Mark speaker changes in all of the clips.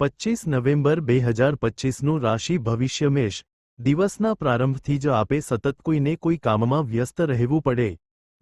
Speaker 1: પચીસ નવેમ્બર બે હજાર પચીસનું રાશિ ભવિષ્ય મેષ દિવસના પ્રારંભથી જ આપે સતત કોઈને કોઈ કામમાં વ્યસ્ત રહેવું પડે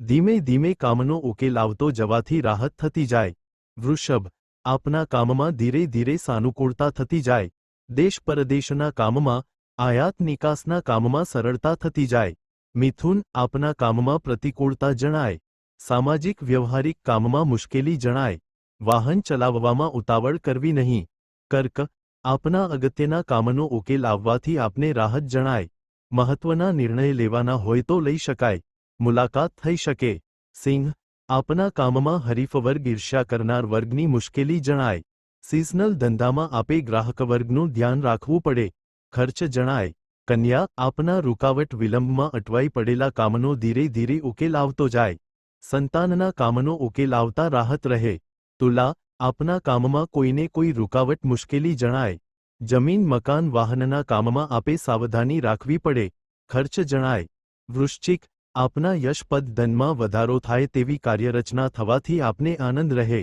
Speaker 1: ધીમે ધીમે કામનો ઉકેલ આવતો જવાથી રાહત થતી જાય વૃષભ આપના કામમાં ધીરે ધીરે સાનુકૂળતા થતી જાય દેશ પરદેશના કામમાં આયાત નિકાસના કામમાં સરળતા થતી જાય મિથુન આપના કામમાં પ્રતિકૂળતા જણાય સામાજિક વ્યવહારિક કામમાં મુશ્કેલી જણાય વાહન ચલાવવામાં ઉતાવળ કરવી નહીં કર્ક, આપના અગત્યના કામનો ઉકેલ આવવાથી આપને રાહત જણાય. મહત્વના નિર્ણય લેવાના હોય તો લઈ શકાય. મુલાકાત થઈ શકે. સિંહ, આપના કામમાં હરીફ વર્ગ ઈર્ષ્યા કરનાર વર્ગની મુશ્કેલી જણાય. સિઝનલ ધંધામાં આપે ગ્રાહક વર્ગનું ધ્યાન રાખવું પડે. ખર્ચ જણાય. કન્યા, આપના રૂકાવટ વિલંબમાં અટવાઈ પડેલા કામનો ધીરે ધીરે ઉકેલ આવતો જાય. સંતાનના કામનો ઉકેલ આવતા રાહત રહે. તુલા આપના કામમાં કોઈને કોઈ રૂકાવટ મુશ્કેલી જણાય જમીન મકાન વાહનના કામમાં આપે સાવધાની રાખવી પડે ખર્ચ જણાય વૃશ્ચિક આપના યશપદ ધનમાં વધારો થાય તેવી કાર્યરચના થવાથી આપને આનંદ રહે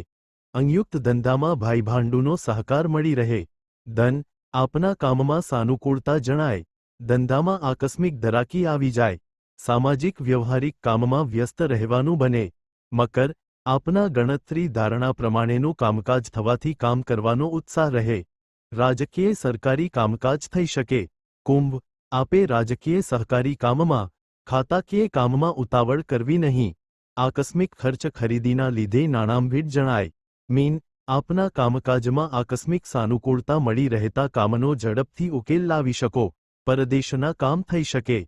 Speaker 1: અંયુક્ત ધંધામાં ભાઈભાંડુનો સહકાર મળી રહે ધન આપના કામમાં સાનુકૂળતા જણાય ધંધામાં આકસ્મિક ધરાકી આવી જાય સામાજિક વ્યવહારિક કામમાં વ્યસ્ત રહેવાનું બને મકર આપના ગણતરી ધારણા પ્રમાણેનું કામકાજ થવાથી કામ કરવાનો ઉત્સાહ રહે. રાજકીય સરકારી કામકાજ થઈ શકે. કુંભ, આપે રાજકીય સહકારી કામમાં, ખાતાકીય કામમાં ઉતાવળ કરવી નહીં. આકસ્મિક ખર્ચ ખરીદીના લીધે નાણાંભીડ જણાય. મીન, આપના કામકાજમાં આકસ્મિક સાનુકૂળતા મળી રહેતા કામનો ઝડપથી ઉકેલ લાવી શકો. પરદેશના કામ થઈ શકે.